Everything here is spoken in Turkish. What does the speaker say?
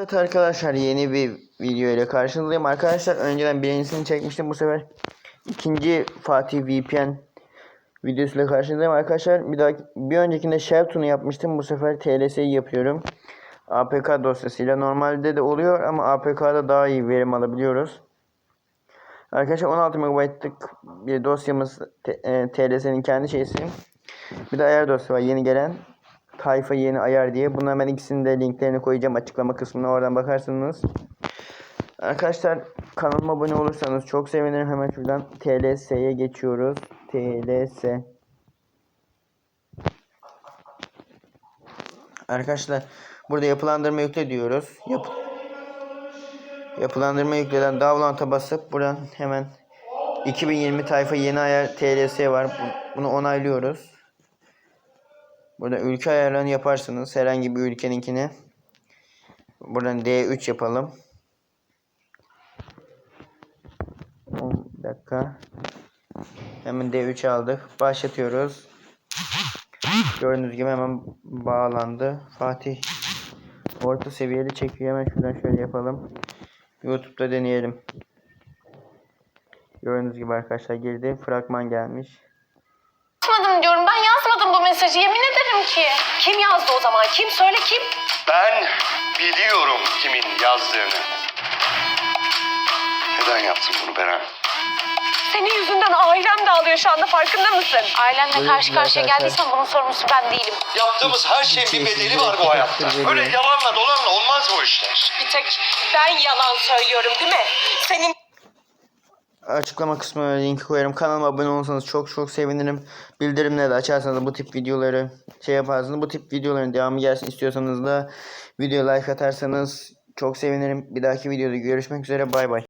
Evet arkadaşlar yeni bir video ile karşınızdayım. Arkadaşlar önceden birincisini çekmiştim bu sefer. ikinci Fatih VPN videosuyla karşınızdayım arkadaşlar. Bir daha bir öncekinde Shelton'u yapmıştım. Bu sefer TLS'yi yapıyorum. APK dosyasıyla. Normalde de oluyor ama APK'da daha iyi verim alabiliyoruz. Arkadaşlar 16 MB'lık bir dosyamız T- e, TLS'nin kendi şeysi. Bir de ayar dosya var yeni gelen. Tayfa yeni ayar diye. Bunların ben ikisinin de linklerini koyacağım açıklama kısmına. Oradan bakarsınız. Arkadaşlar kanalıma abone olursanız çok sevinirim. Hemen şuradan TLS'ye geçiyoruz. TLS. Arkadaşlar burada yapılandırma yükle diyoruz. Yap yapılandırma yükleden download'a basıp buradan hemen 2020 tayfa yeni ayar TLS var. Bu- Bunu onaylıyoruz. Burada ülke ayarlarını yaparsınız. Herhangi bir ülkeninkini. Buradan D3 yapalım. 10 dakika. Hemen D3 aldık. Başlatıyoruz. Gördüğünüz gibi hemen bağlandı. Fatih orta seviyeli çekiyor. Hemen şuradan şöyle yapalım. YouTube'da deneyelim. Gördüğünüz gibi arkadaşlar girdi. Fragman gelmiş. yazmadım diyorum. Ben yazmadım Kim yazdı o zaman? Kim? Söyle kim? Ben biliyorum kimin yazdığını. Neden yaptın bunu Beren? Senin yüzünden ailem dağılıyor şu anda farkında mısın? Ailenle Böyle karşı karşıya geldiysen bunun sorumlusu ben değilim. Yaptığımız her şeyin bir bedeli var bu hayatta. Öyle yalanla dolanla olmaz bu işler. Bir tek ben yalan söylüyorum değil mi? Senin Açıklama kısmına linki koyarım. Kanalıma abone olursanız çok çok sevinirim. Bildirimleri de açarsanız bu tip videoları şey yaparsınız. Bu tip videoların devamı gelsin istiyorsanız da video like atarsanız çok sevinirim. Bir dahaki videoda görüşmek üzere. Bay bay.